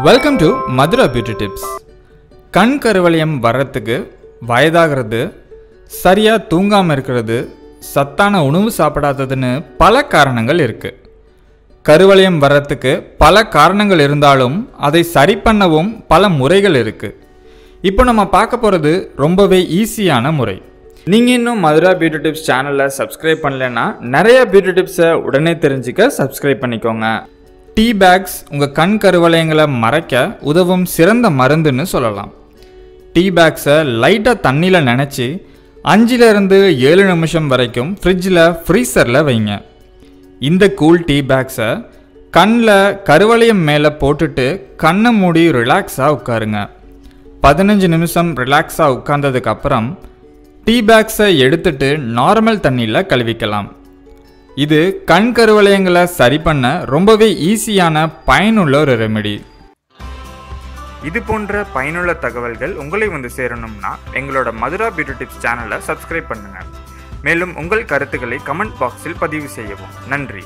Welcome to Madhura beauty tips கண் கருவளையம் வர்றதுக்கு வயதாகிறது சரியாக தூங்காமல் இருக்கிறது சத்தான உணவு சாப்பிடாததுன்னு பல காரணங்கள் இருக்குது கருவளையம் வர்றதுக்கு பல காரணங்கள் இருந்தாலும் அதை சரி பண்ணவும் பல முறைகள் இருக்குது இப்போ நம்ம பார்க்க போகிறது ரொம்பவே ஈஸியான முறை. நீங்கள் இன்னும் மதுரா பியூட்டி டிப்ஸ் சேனலை சப்ஸ்கிரைப் பண்ணலைன்னா நிறைய பியூட்டி டிப்ஸை உடனே தெரிஞ்சுக்க சப்ஸ்கிரைப் பண்ணிக்கோங்க. டீ பேக்ஸ் உங்கள் கண் கருவளையங்களை மறைக்க உதவும் சிறந்த மருந்துன்னு சொல்லலாம். டீ பேக்ஸை லைட்டாக தண்ணியில் நினச்சி அஞ்சிலிருந்து ஏழு நிமிஷம் வரைக்கும் ஃப்ரிட்ஜில் ஃப்ரீசரில் வைங்க. இந்த கூல் டீ பேக்ஸை கண்ணில் கருவளையம் மேலே போட்டுட்டு கண்ணை மூடி ரிலாக்ஸாக உட்காருங்க. பதினஞ்சு நிமிஷம் ரிலாக்ஸாக உட்கார்ந்ததுக்கப்புறம் டீ பேக்ஸை எடுத்துட்டு நார்மல் தண்ணியில் கழுவிக்கலாம். இது கண் கருவளையங்களை சரி பண்ண ரொம்பவே ஈஸியான பயனுள்ள ஒரு ரெமெடி. இது போன்ற பயனுள்ள தகவல்கள் உங்களை வந்து சேரணும்னா எங்களோட மதுரா பியூட்டி டிப்ஸ் சேனலை சப்ஸ்கிரைப் பண்ணுங்க. மேலும் உங்கள் கருத்துக்களை கமெண்ட் பாக்ஸில் பதிவு செய்யவும். நன்றி.